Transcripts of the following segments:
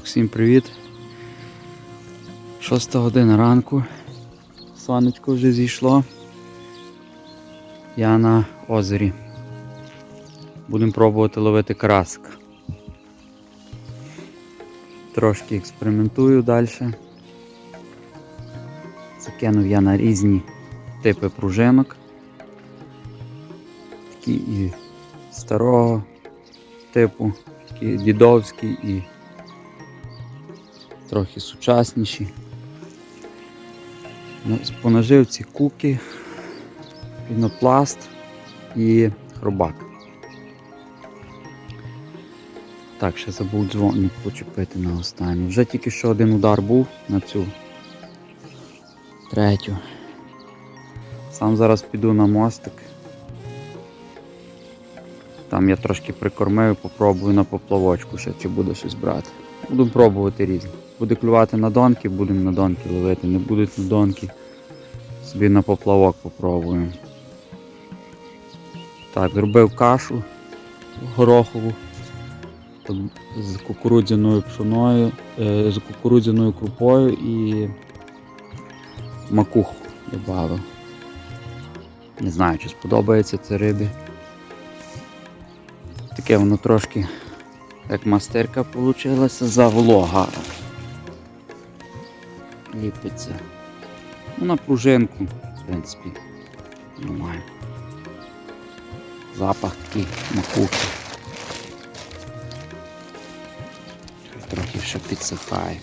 Так, всім привіт. Шоста година ранку. Сонечко вже зійшло. Я на озері. Будемо пробувати ловити краск. Трошки експериментую далі. Закинув я на різні типи пружинок. Такі і старого типу, такі дідовські і трохи сучасніші. Ну, По наживці куки, пінопласт і хробак. Так, ще забув дзвоник почепити на останню. Вже тільки що один удар був на цю третю. Сам зараз піду на мостик. Там я трошки прикормив, попробую на поплавочку ще, чи буде щось брати. Будемо пробувати різні. Буде клювати на донки, будемо на донки ловити. Не будуть на донки. Собі на поплавок попробуємо. Так, зробив кашу горохову з кукурудзяною пшоною, е, з кукурудзяною крупою і макуху додав. Не знаю, чи сподобається це рибі. Таке воно трошки як мастерка вийшла, заволога. Ліпиться. Ну, на пружинку, в принципі, нормально. Запах такий макухи. Трохи ще підсихає.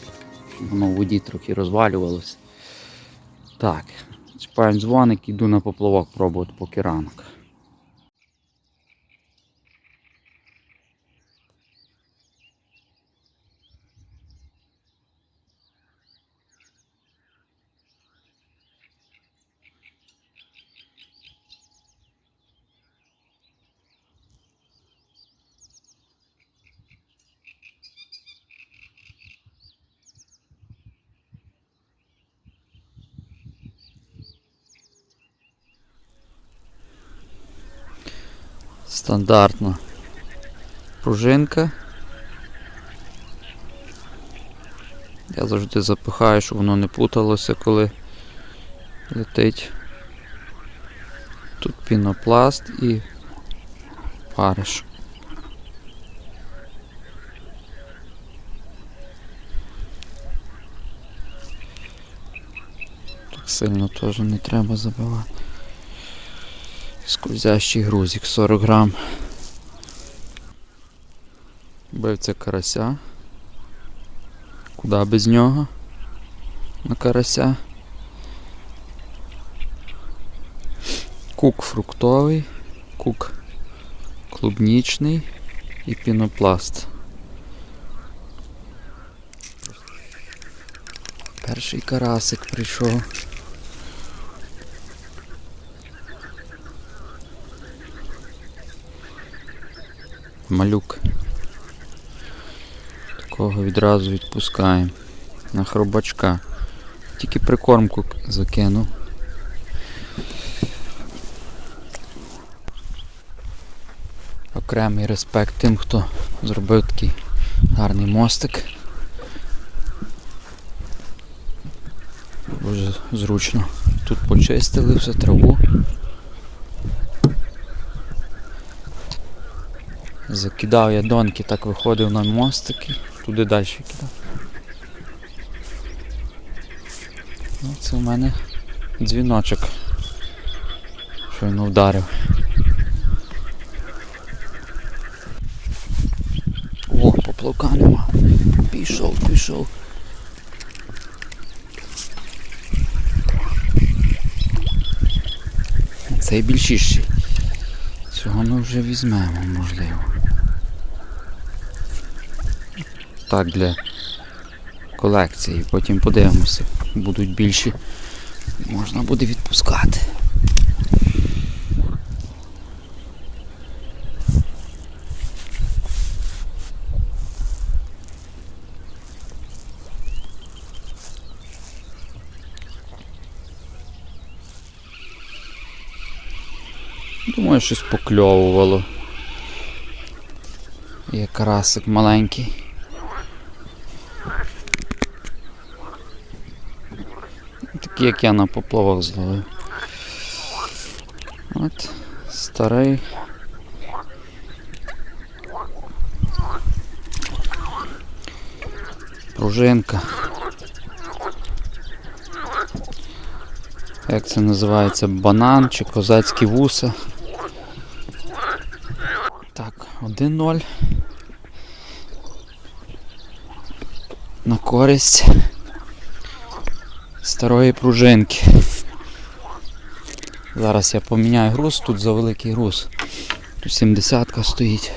Воно в воді трохи розвалювалося. Так, чіпаємо дзвоник, іду на поплавок пробувати поки ранок. Стандартна пружинка. Я завжди запихаю, щоб воно не путалося, коли летить. Тут пінопласт і париш. Так сильно теж не треба забивати. Скользящий грузик 40 грам. Бивця карася. Куда без нього? На карася. Кук фруктовий, кук клубнічний і пінопласт. Перший карасик прийшов. Малюк. Такого відразу відпускаємо. На хробачка. Тільки прикормку закинув. Окремий респект тим, хто зробив такий гарний мостик. Дуже зручно. Тут почистили все траву. Закидав я донки, так виходив на мостики, туди далі кидав. Ну, це у мене дзвіночок. Щойно вдарив. О, поплавка нема. Пішов, пішов. Цей більшіший. Цього ми вже візьмемо, можливо. Так, для колекції. Потім подивимося. Будуть більші. Можна буде відпускати. Постійно щось покльовувало. Є карасик маленький. Такий як я на поплавах зловив. От, старий. Пружинка. Як це називається? Банан чи козацькі вуса? 1-0. На користь старої пружинки. Зараз я поміняю груз, тут за великий груз. Тут 70 стоїть.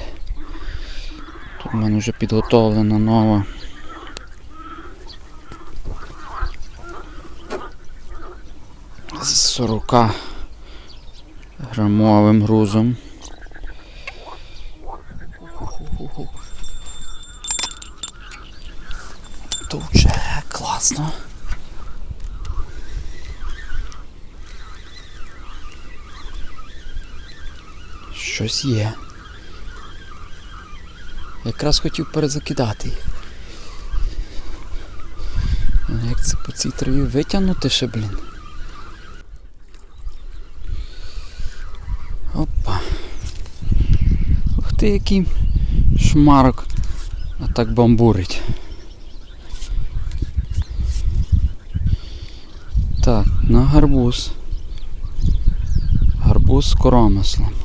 Тут в мене вже підготовлена нова. З 40 грамовим грузом. Тут вже класно. Щось є. Якраз хотів перезакидати їх. Як це по цій траві витягнути ще, блін? Опа. Ух ти, який шмарок. А так бамбурить. Так, на гарбуз. Гарбуз з коромислом.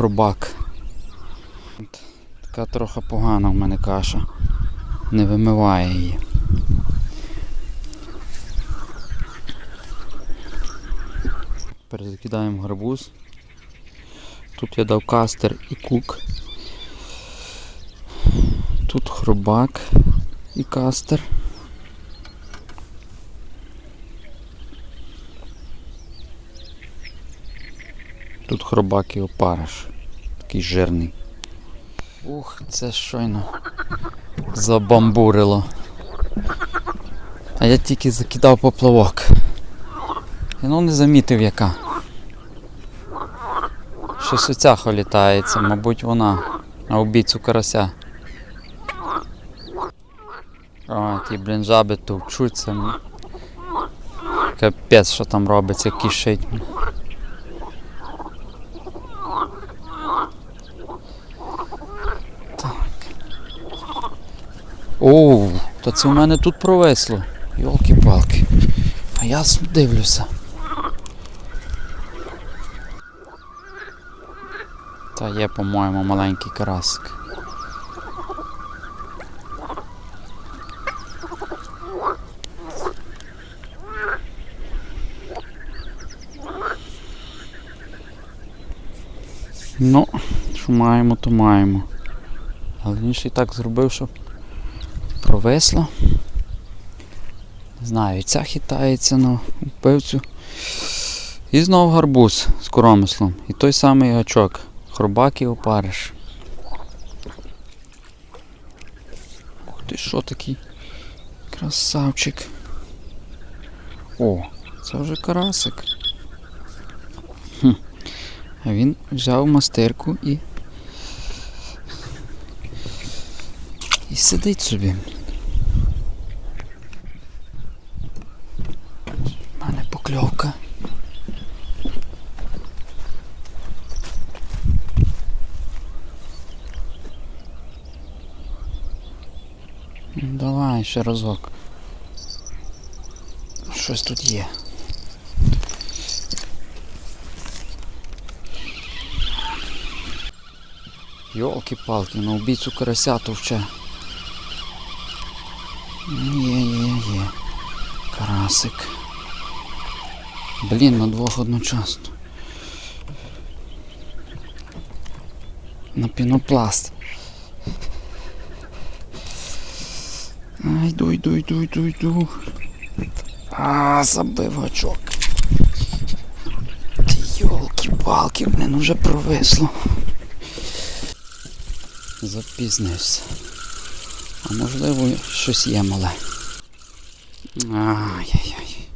Хробак. Така трохи погана в мене каша. Не вимиває її. Перезакидаємо гарбуз. Тут я дав кастер і кук. Тут хробак і кастер. Тут хробак і опариш. Такий жирний. Ух, це щойно забамбурило. А я тільки закидав поплавок. І ну не замітив яка. Щось оця літається, мабуть вона. На обійцю карася. О, ті, блін, жаби товчуться. м. Капець, що там робиться, кишить. Оу, то це у мене тут провесло. Йолки-палки. А я дивлюся. Та є, по-моєму, маленький карасик. Ну, що маємо, то маємо. Але він ще й так зробив, що провесло. Не знаю, і ця хитається на пивцю. І знов гарбуз з коромислом. І той самий гачок. Хробак і опариш. Ух ти що такий красавчик. О, це вже карасик. Хм. А він взяв мастерку і. І сидить собі. У мене покльовка. Ну, Давай ще разок. Щось тут є. Йолки-палки, на убійцю карася товче. Є, є, є. Карасик. Блін, на двох одночасно. На пінопласт. Йду, йду, йду, йду, йду. А, забив гачок. Ти Йолки-палки, блін, уже провисло. Запізнився. А можливо щось є мале. Ай-яй-яй.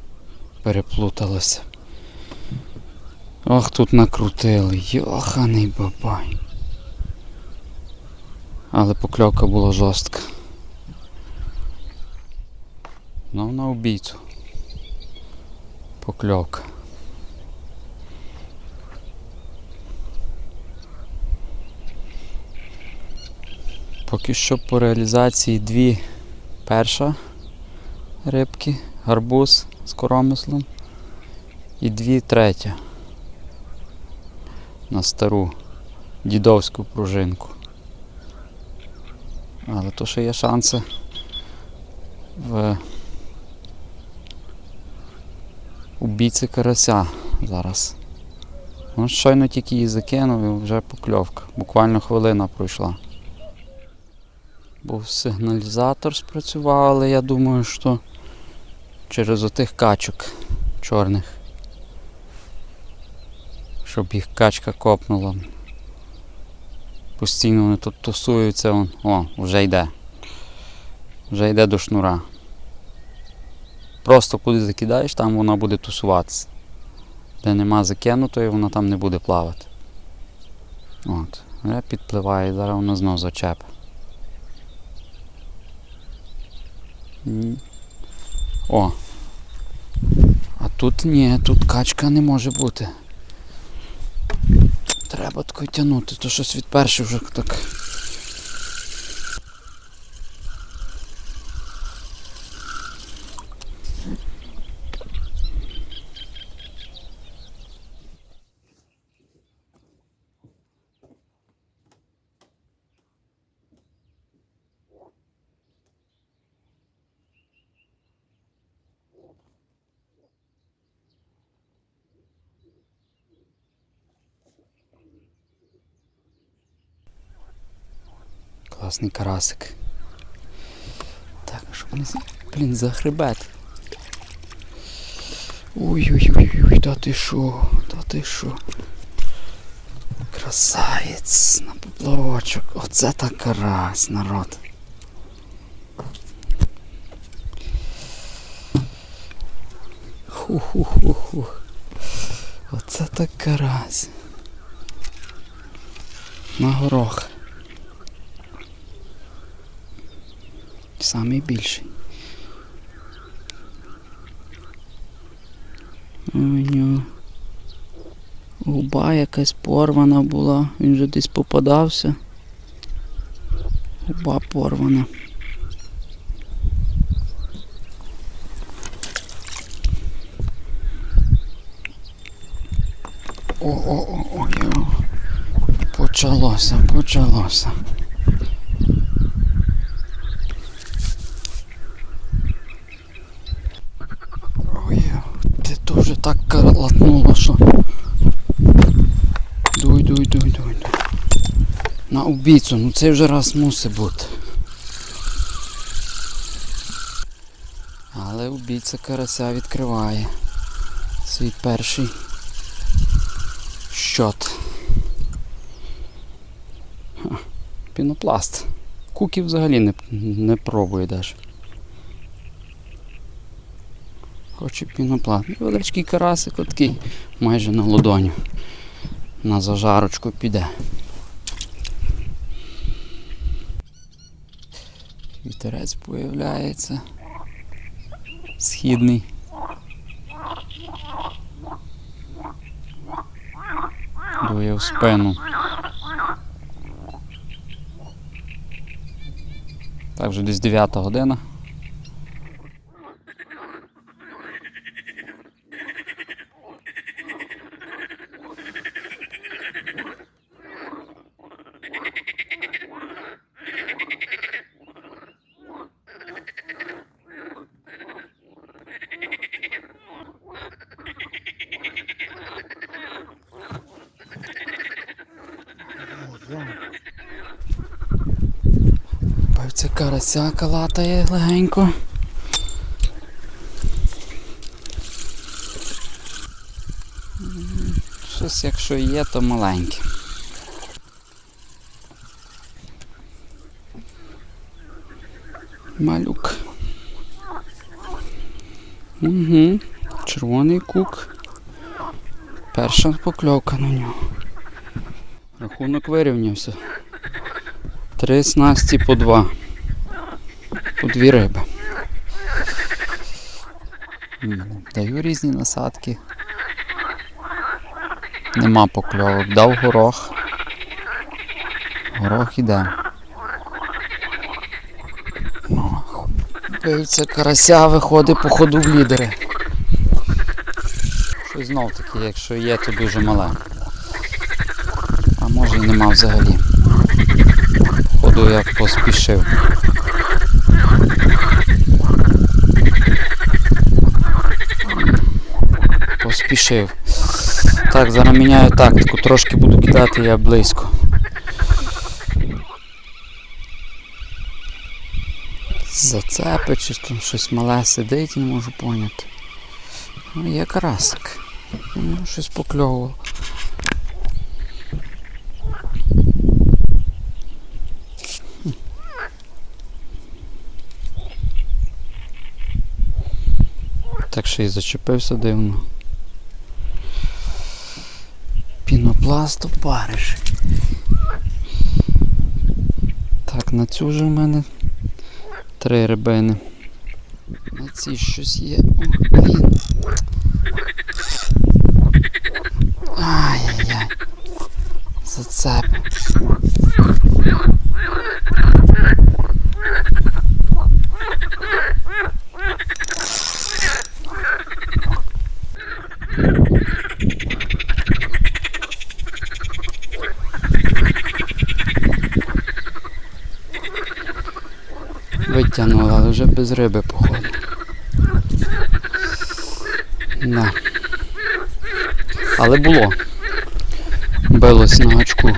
Переплуталося. Ох, тут накрутили. Йоханий бабай. Але покльовка була жорстка. Знов на убійцю. Покльовка. Поки що по реалізації дві перша рибки, гарбуз з коромислом і дві третя на стару дідовську пружинку. Але то ще є шанси в убійці карася зараз. Ну, щойно тільки її закинув і вже покльовка. Буквально хвилина пройшла. Був сигналізатор спрацював, але я думаю, що через отих качок чорних. Щоб їх качка копнула. Постійно вони тут тусуються, о, вже йде. Вже йде до шнура. Просто куди закидаєш, там вона буде тусуватися. Де нема закинутої, вона там не буде плавати. От. Вже підпливає, зараз вона знов зачепить. О. А тут ні, тут качка не може бути. Треба тако тягнути, то щось від перших вже так. Класний карасик. Так, що вони. Блін, за хребет. Ой-ой-ой, та ти що, та ти що. Красавець на поплавочок. Оце так карась, народ. Ху-ху-ху-ху. Оце так карась. На горох. Самий більший. У нього губа якась порвана була, він вже десь попадався. Губа порвана. О-о-о-о, почалося, почалося. Ой, ти то вже так карлатнуло, що. Дуй, дуй, дуй, дуй, дуй. На убійцю, ну цей вже раз мусить бути. Але убійця карася відкриває свій перший щот. Ха, Пінопласт. Куки взагалі не, не пробує даже. Хоче пінопласт. Невеличкий карасик такий майже на ладоню. На зажарочку піде. Вітерець появляється. Східний. Дує в спину. Так, вже десь 9 година. Певця карася калатає легенько. Щось якщо є, то маленьке. Малюк. Угу. Червоний кук. Перша покльовка на нього. Рахунок вирівнявся. Три снасті по два. По дві риби. Даю різні насадки. Нема покльовок. Дав горох. Горох іде. Бивця карася виходить по ходу в лідери. Щось знов таки, якщо є, то дуже мале. А може і нема взагалі. Походу як поспішив. Поспішив. Так, зараз міняю тактику, трошки буду кидати я близько. Зацепи чи там щось мале сидить, не можу поняти. Ну, є карасик. Ну, щось покльовував. Так ще й зачепився дивно. Пінопласт париш. Так, на цю вже в мене три рибини. На цій щось є. О, блін. Ай-яй-яй. Зацеп. Витягнула, але вже без риби, походу. Да. Але було. Билось на гачку.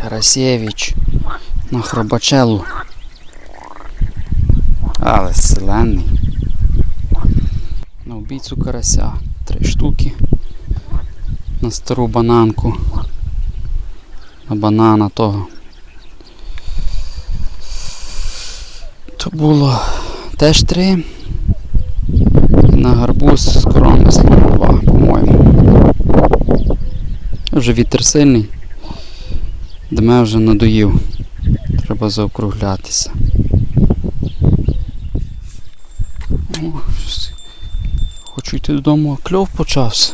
Карасєвич на хробачелу. Але селений. На вбійцю карася. Три штуки. На стару бананку. На банана того. То було теж три. На гарбуз з коромислом два, по-моєму. Вже вітер сильний. Дме вже надоїв. Треба заокруглятися. О, щось Хочу йти додому, а кльов почався.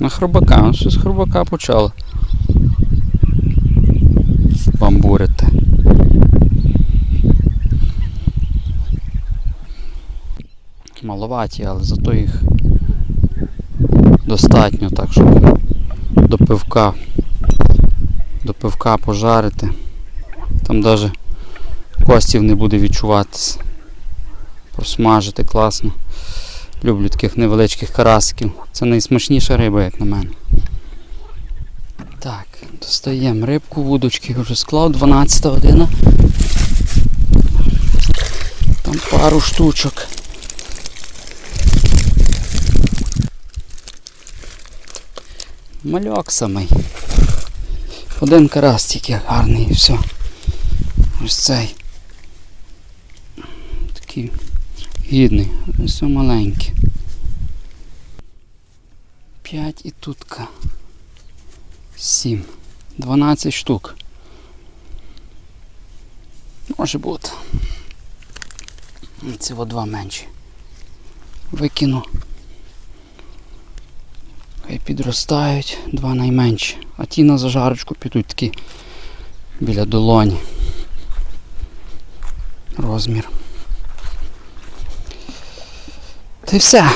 На хробака, ну щось хробака почало. Бамбурити. Маловаті, але зато їх достатньо так, щоб до пивка до пивка пожарити. Там навіть костів не буде відчуватися. Просмажити класно. Люблю таких невеличких карасиків. Це найсмачніша риба, як на мене. Так, достаємо рибку, вудочки вже склав, 12 година. Там пару штучок. Мальок самий. Один карась тільки гарний і все. Ось цей. Такий гідний, все маленький. П'ять і тутка. Сім. Дванадцять штук. Може бути. Во два менші. Викину. Підростають, два найменші. А ті на зажарочку підуть такі біля долоні. Розмір. Та й все.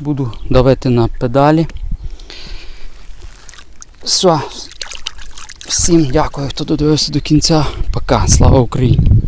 Буду давити на педалі. Все. Всім дякую, хто додивився до кінця. Пока. Слава Україні!